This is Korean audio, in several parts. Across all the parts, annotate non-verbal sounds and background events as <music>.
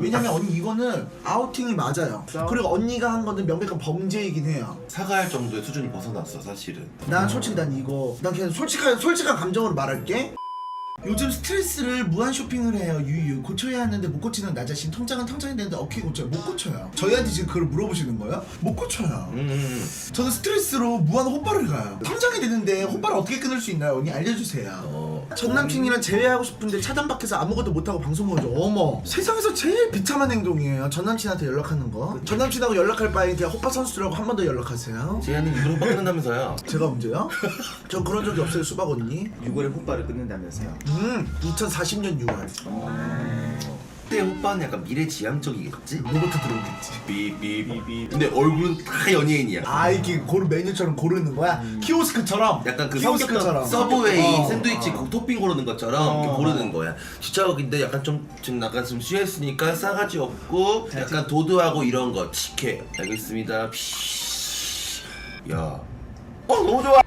왜냐면 언니 이거는 아우팅이 맞아요. 그리고 언니가 한 거는 명백한 범죄이긴 해요. 사과할 정도의 수준이 벗어났어 사실은. 난 솔직히 난 이거 난 그냥 솔직한 솔직한 감정으로 말할게. 요즘 스트레스를 무한 쇼핑을 해요. 유유. 고쳐야 하는데 못 고치는 나 자신 통장은 통장이 되는데 어떻게 고쳐요? 못 고쳐요. 저희한테 지금 그걸 물어보시는 거예요? 못 고쳐요. 음. 저는 스트레스로 무한 호빠를 가요. 통장이 되는데 호빠를 어떻게 끊을 수 있나요? 언니 알려주세요. 어. 전 남친이랑 재회하고 싶은데 차단 밖에서 아무것도 못하고 방송 보여줘 어머. 세상에서 제일 비참한 행동이에요. 전 남친한테 연락하는 거전 남친하고 연락할 바에 그냥 호빠 선수들하고 한 번 더 연락하세요. 제한님 이걸 못 끊는다면서요? 제가 문제요? 전 그런 적이 없어요 수박 언니. 6월에 호빠를 끊는다면서요. 음 2040년 6월 그때 오빠는 약간 미래지향적이겠지? 로버트 들어오겠지 삐삐삐. 근데 얼굴은 다 연예인이야. 아 이게 고르 메뉴처럼 고르는 거야? 키오스크처럼 약간 그 키오스크처럼 성격처럼 서브웨이 어. 샌드위치 그 토핑 고르는 것처럼 이렇게 어. 고르는 거야. 진짜 근데 약간 좀 지금 약간 좀 취했으니까 싸가지 없고 약간 도도하고 이런 거 직해. 알겠습니다. 피. 야. 어 너무 좋아.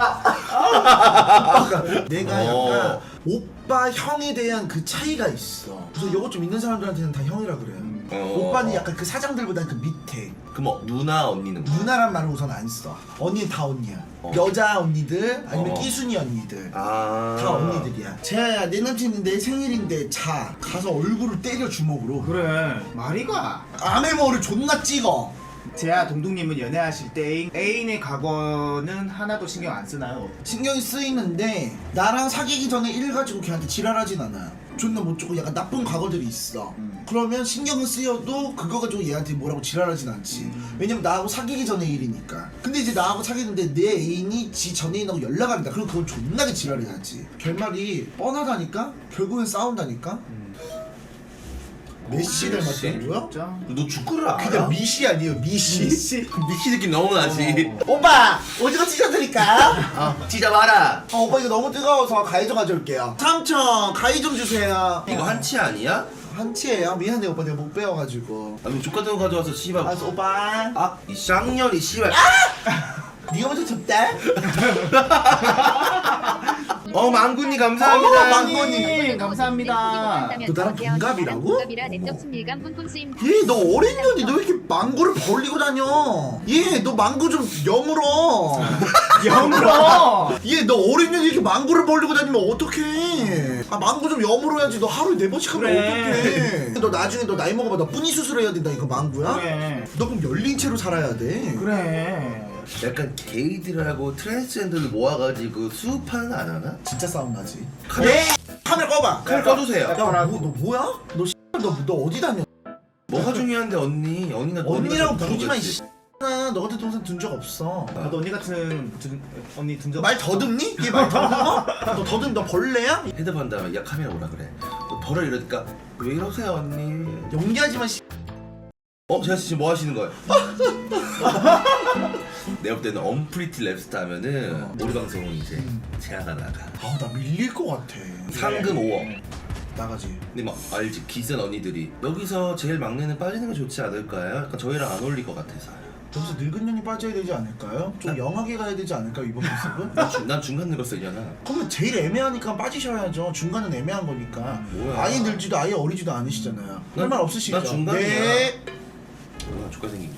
내가 어. 약간 오빠 형에 대한 그 차이가 있어 그래서 요거 좀 있는 사람들한테는 다 형이라 그래요 어. 오빠는 약간 그 사장들보다는 그 밑에 그럼 뭐 누나 언니는 뭐? 누나란 말을 우선 안 써. 언니는 다 언니야. 어. 여자 언니들 아니면 어. 끼순이 언니들. 아. 다 언니들이야. 제가 내 남친이 내 생일인데 자 가서 얼굴을 때려 주먹으로. 그래 말이가. 아메모를 존나 찍어. 제아 동동님은 연애하실 때 애인, 애인의 과거는 하나도 신경 안 쓰나요? 신경이 쓰이는데 나랑 사귀기 전에 일 가지고 걔한테 지랄하진 않아요. 존나 못 주고 약간 나쁜 과거들이 있어. 음. 그러면 신경은 쓰여도 그거 가지고 얘한테 뭐라고 지랄하진 않지. 음. 왜냐면 나하고 사귀기 전에 일이니까. 근데 이제 나하고 사귀는데 내 애인이 지 전 애인하고 연락한다. 그럼 그건 존나게 지랄해야지. 결말이 뻔하다니까? 결국엔 싸운다니까? 메시 메시? 닮았다고요? 너 축구를 알아? 그냥 미시 아니에요 미시? 미씨. 미키 느낌 너무 나지. 오빠 오징어 찢어드릴까? 아, 말아. 어, 오빠 이거 너무 뜨거워서 가위 좀 가져올게요. 삼촌 가위 좀 주세요. 이거 한치 아니야? 한치예요. 미안해 오빠 내가 못 배워가지고. 아니 족 같은 거 가져와서 씨발. 알았어 오빠. 아, 이 쌍년이 씨발. <laughs> 네가 먼저 접대. <laughs> 어, 망군이 감사합니다. 어, 망군이. 님 감사합니다. 너 나랑 동갑이라고? 동갑이라 내적 친밀감 뿜뿜 쓰임. 얘 너 어린 년이 너 왜 이렇게 망고를 벌리고 다녀? 얘 너 망고 좀 여물어. <laughs> 영으로. 얘너 어린 년이 이렇게 망고를 벌리고 다니면 어떡해? 아 망고 좀 여물어야지. 너 하루에 네 번씩 하면 그래. 어떡해? 너 나중에 너 나이 먹어봐. 너 뿌니 수술해야 된다 이거 망고야? 그래. 너 그럼 열린 채로 살아야 돼. 그래. 약간 게이들하고 트랜스젠더를 모아가지고 수업하는 안 하나? 진짜 싸움 나지. 네. 카메라 꺼봐. 칼 꺼주세요. 야, 뭐, 너 뭐야? 너 씨, 너, 너 어디 다녀? 뭐가 중요한데 언니? 언니나 언니라고 좋다고 부르지 마, 이. 나너 같은 동생 둔 적 없어. 나도 언니 같은 둔, 언니 둔적 말 더듬니? 얘말 더듬어? 너 더듬 너 벌레야? 헤드반 다음에 야 카메라 오라 그래. 너 벌어 이러니까 왜 이러세요 언니? 연기하지 마, 씨. 어, 제가 지금 뭐 하시는 거예요? <laughs> 내가 볼 때는 언프리티 랩스타 하면은 모르 방송은 이제 제아가 나가. 아, 나 밀릴 것 같아. 상금 5억. 나가지. 근데 막 알지 기센 언니들이 여기서 제일 막내는 빠지는 게 좋지 않을까요? 약간 저희랑 안 어울릴 것 같아서요. 여기서 늙은 년이 빠져야 되지 않을까요? 좀 영하게 가야 되지 않을까요, 이번 모습은? 난, 중, 난 중간 늙었어 이년아. 그러면 제일 애매하니까 빠지셔야죠. 중간은 애매한 거니까. 뭐야. 아예 늙지도 아예 어리지도 않으시잖아요. 할말 없으시죠? 난 중간이야. 네. 얼마나 족가 생긴 게.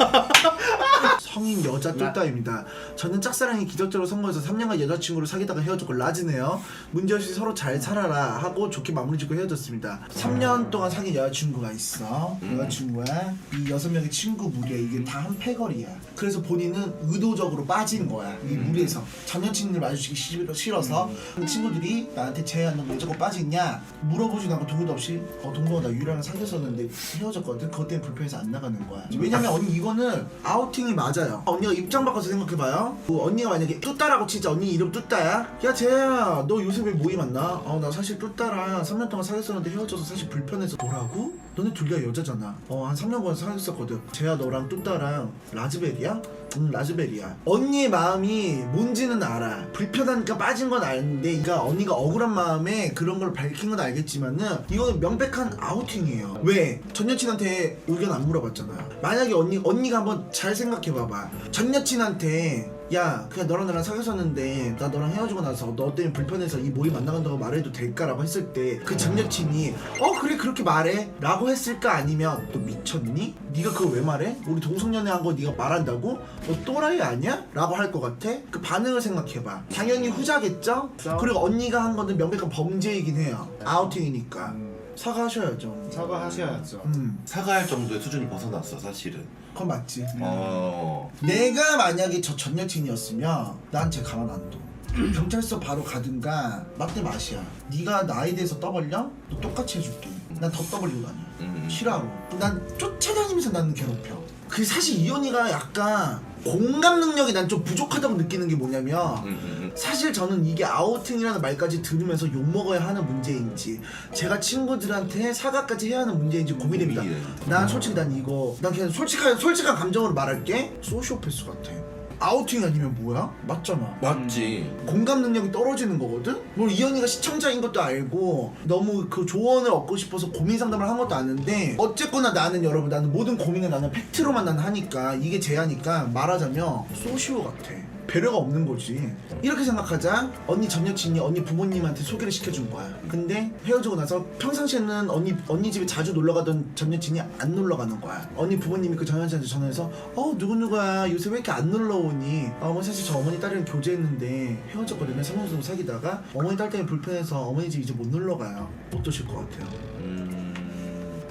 성인 여자 똘따입니다. 저는 짝사랑이 기적적으로 성공해서 3년간 여자친구를 사귀다가 헤어졌고 라지네요. 문제없이 서로 잘 살아라 하고 좋게 마무리 짓고 헤어졌습니다. 3년 동안 사귄 여자친구가 있어. 음. 여자친구와 이 여섯 명의 친구 무리야. 이게 다 한 패거리야. 그래서 본인은 의도적으로 빠진 거야. 이 음. 무리에서 전 여친을 마주치기 싫어, 싫어서 친구들이 나한테 제안 너왜 저거 빠지냐 물어보지도 않고 동의도 없이 어 동동아 나 유라랑 사귀었었는데 헤어졌거든. 그것 때문에 불편해서 안 나가는 거야. 왜냐면 언니 이거는 아우팅이 맞아요. 언니가 입장 바꿔서 생각해봐요. 뭐 언니가 만약에 뚜따라고 진짜 언니 이름 뚜따야? 야 쟤야 너 요새 왜 모임 안 나? 어 나 사실 뚜따랑 3년 동안 사귀었었는데 헤어져서 사실 불편해서 뭐라고? 너네 둘 다 여자잖아. 어 한 3년간 사귀었었거든. 쟤야 너랑 뚜따랑 라즈베리야? 응 라즈베리야. 언니의 마음이 뭔지는 알아. 불편하니까 빠진 건 아는데 그러니까 언니가 억울한 마음에 그런 걸 밝힌 건 알겠지만은 이거는 명백한 아우팅이에요. 왜? 전 여친한테 의견 안 물어봤잖아요. 만약에 언니 언니가 한번 잘 생각해봐봐. 전 여친한테 야 그냥 너랑 나랑 사귀었었는데 나 너랑 헤어지고 나서 너 때문에 불편해서 이 모임 안 나간다고 말해도 될까라고 했을 때 그 전 여친이 어 그래 그렇게 말해 라고 했을까 아니면 너 미쳤니? 네가 그걸 왜 말해? 우리 동성연애 한 거 네가 말한다고? 너 또라이 아니야? 라고 할 것 같아? 그 반응을 생각해봐 당연히 후자겠죠? 그리고 언니가 한 거는 명백한 범죄이긴 해요 아우팅이니까 음, 사과하셔야죠 사과하셔야죠. 음 사과할 정도의 수준이 벗어났어 사실은. 그건 맞지 어. 내가 만약에 저 전 여친이었으면 난 쟤 가만 안 둬. 경찰서 바로 가든가 맞대 맛이야. 네가 나에 대해서 떠벌려? 너 똑같이 해줄게. 난 더 떠벌리고 다녀. 음. 싫어하고. 난 쫓아다니면서 나는 괴롭혀. 그 사실 이현이가 약간 공감 능력이 난 좀 부족하다고 느끼는 게 뭐냐면 음, 음, 음. 사실 저는 이게 아우팅이라는 말까지 들으면서 욕먹어야 하는 문제인지 제가 친구들한테 사과까지 해야 하는 문제인지 고민됩니다 고민이네. 난 솔직히 난 이거 난 그냥 솔직한 솔직한 감정으로 말할게 소시오패스 같아 아우팅 아니면 뭐야? 맞잖아 맞지. 공감 능력이 떨어지는 거거든? 뭐 이현이가 시청자인 것도 알고 너무 그 조언을 얻고 싶어서 고민 상담을 한 것도 아는데 어쨌거나 나는 여러분 나는 모든 고민을 나는 팩트로만 난 하니까 이게 제하니까 말하자면 소시오 같아 배려가 없는 거지. 이렇게 생각하자. 언니 전 여친이 언니 부모님한테 소개를 시켜준 거야. 근데 헤어지고 나서 평상시에는 언니 언니 집에 자주 놀러 가던 전 여친이 안 놀러 가는 거야. 언니 부모님이 그 전 여친한테 전화해서 어 누구누구야? 요새 왜 이렇게 안 놀러 오니? 아, 어머니 사실 저 어머니 딸이랑 교제했는데 헤어졌거든요. 3년 정도 사귀다가. 어머니 딸 때문에 불편해서 어머니 집 이제 못 놀러 가요. 어떠실 것 같아요. 음.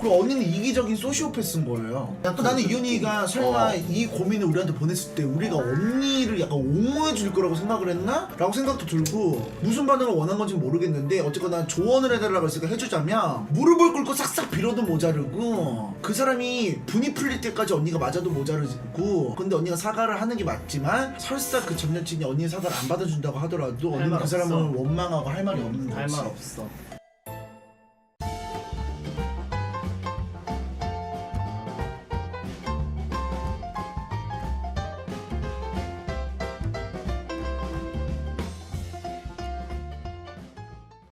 그리고 언니는 이기적인 소시오패스인 거예요. 또 나는 이윤이가 설마 어. 이 고민을 우리한테 보냈을 때 우리가 언니를 약간 옹호해 줄 거라고 생각을 했나? 라고 생각도 들고 무슨 반응을 원한 건지 모르겠는데 어쨌거나 조언을 해달라고 했으니까 해주자면 무릎을 꿇고 싹싹 빌어도 모자르고 그 사람이 분이 풀릴 때까지 언니가 맞아도 모자르고 근데 언니가 사과를 하는 게 맞지만 설사 그 전 여친이 언니의 사과를 안 받아준다고 하더라도 할 언니는 말 그. 사람을 원망하고 할 말이 없는 거지. 할 말 없어.